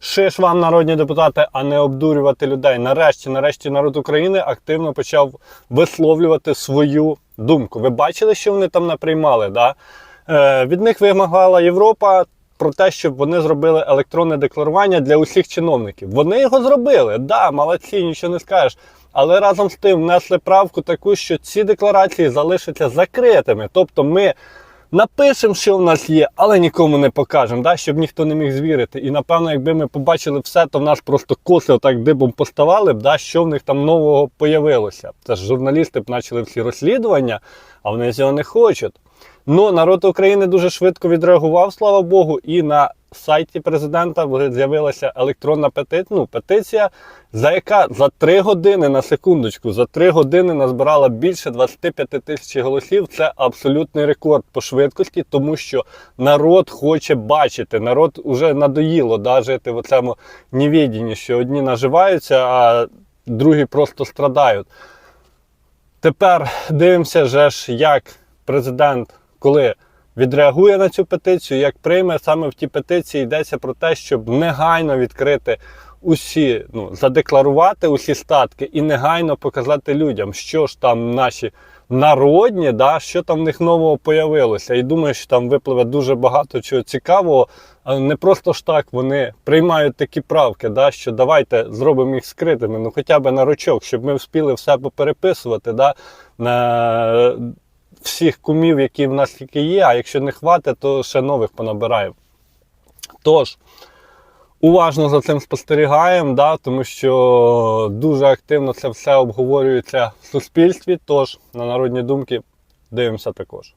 Шиш вам, народні депутати, а не обдурювати людей. Нарешті, нарешті, народ України активно почав висловлювати свою думку. Ви бачили, що вони там наприймали? Да? Е, від них вимагала Європа про те, щоб вони зробили електронне декларування для усіх чиновників. Вони його зробили. Да, молодці, нічого не скажеш. Але разом з тим внесли правку таку, що ці декларації залишаться закритими. Тобто ми напишемо, що в нас є, але нікому не покажемо, да? щоб ніхто не міг звірити. І напевно, якби ми побачили все, то в нас просто коси отак дибом поставали б, да? що в них там нового появилося. Це ж журналісти б почали всі розслідування, а вони цього не хочуть. Ну, народ України дуже швидко відреагував, слава Богу, і на сайті президента з'явилася електронна пети... ну, петиція, за яка за 3 години на секундочку, за 3 години назбирала більше 25 тисяч голосів. Це абсолютний рекорд по швидкості, тому що народ хоче бачити. Народ уже надоїло да, жити в цьому невідінні, що одні наживаються, а другі просто страдають. Тепер дивимося, же ж, як президент, коли відреагує на цю петицію, як прийме саме в тій петиції йдеться про те, щоб негайно відкрити усі, ну, задекларувати усі статки і негайно показати людям, що ж там наші народні, да, що там в них нового появилося. І думаю, що там випливе дуже багато чого цікавого. Не просто ж так вони приймають такі правки, да, що давайте зробимо їх скритими, ну хоча б на рочок, щоб ми вспіли все попереписувати. Да, на всіх кумів, які в нас тільки є, а якщо не хватить, то ще нових понабираємо. Тож, уважно за цим спостерігаємо, да, тому що дуже активно це все обговорюється в суспільстві. Тож, на народні думки, дивимося також.